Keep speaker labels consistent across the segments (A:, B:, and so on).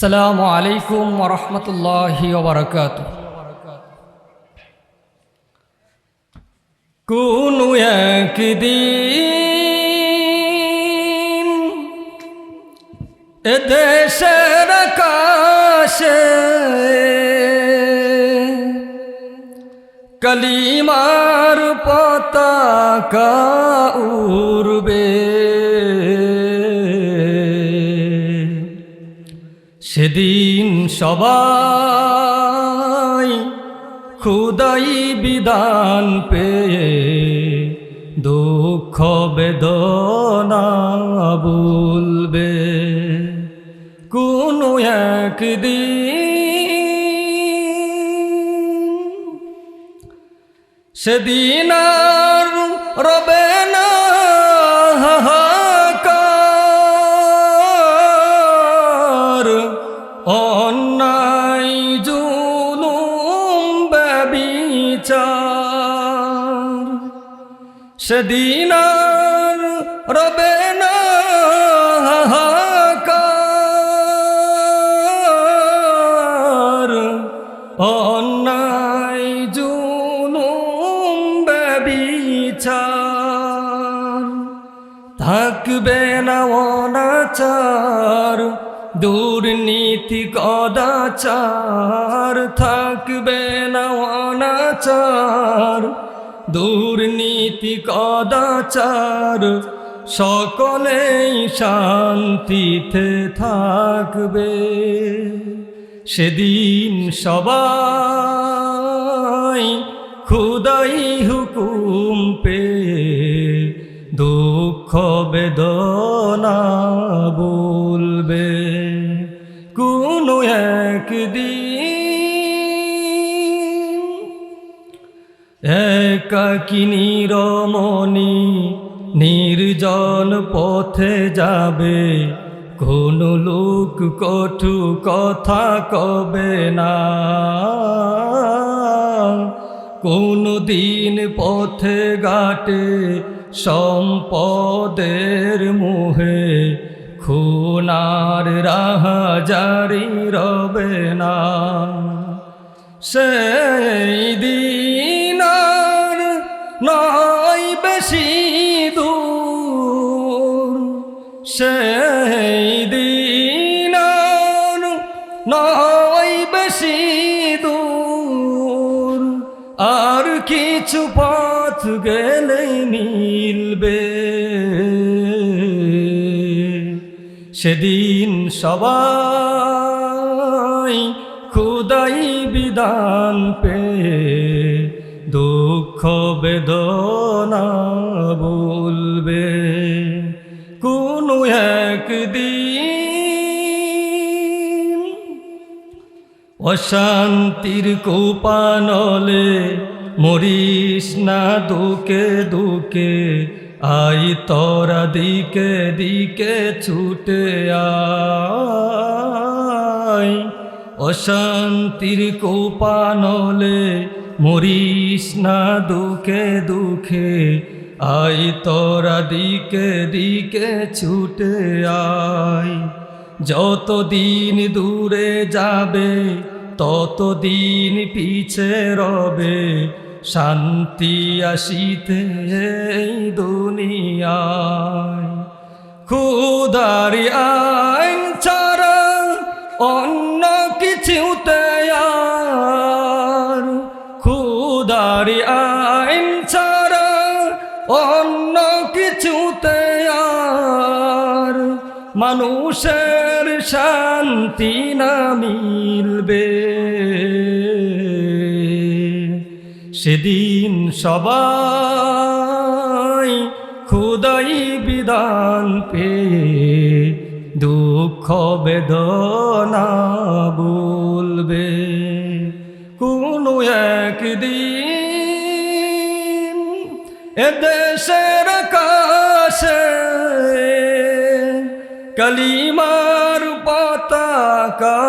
A: আসসালামু আলাইকুম ওরহমতুল্লাহি ওবরাকাত কোন একদিন এদেশের আকাশে কলিমার পতাকা উড়বে। সেদিন সবাই খুদাই বিধান পেয়ে দুঃখ বেদনা বলবে কোনো একদিন সেদিন আর রবে না অন্যায় সেদিন রবে না হাহাকার। অন্যায় জুলুম থাকবে না অনাচার। দুর্নীতি কদাচার থাকবে না অনাচার। দুর্নীতি কদাচার সকলেই শান্তিতে থাকবে। সেদিন সবাই খুদাই হুকুম পে দুঃখ বেদনা একাকিনী রমণী নির্জন পথে যাবে। কোন লোক কটু কথা কবে না? কোন দিন পথে ঘাটে সম্পদের মুহে। খুনার রাহা জারি রবে না। সেই দিন সেই দিন নয় বেশি দূর। আর কিছু পথ গেলেই মিলবে। সেদিন সবাই খুদাই বিধান পে দুঃখ বেদনা বলবে অশান্তির কোপানলে মরিস না দুকে দুকে, আই তোরা দিকে দিকে ছুটে আয়। অশান্তির কোপানলে মরিস না দুকে দুঃখে আই তোরা দিকে দিকে ছুটে আয়। যতদিন দূরে যাবে, ততদিন পিছে রবে। শান্তি আসিতে এই দুনিয়ায়। খুদারি আইন ছাড়া অন্য কিছুতে আর। খুদারি আইন ছাড়া অন্য কিছুতে মানুষের শান্তি না মিলবে। সেদিন সবাই খুদাই বিধান পে দুঃখ বেদনা বলবে। কোনো একদিন এদেশের আকাশে কালিমার পতাকা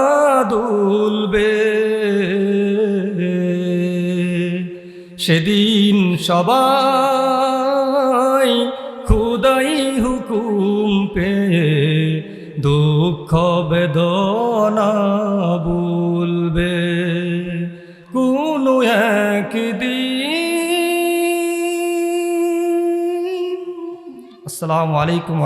A: দুলবে সেদিন সবাই খুদাই হুকুম পে দুঃখ বেদনা ভুলবে। কোনো একদিন। আসসালামু আলাইকুম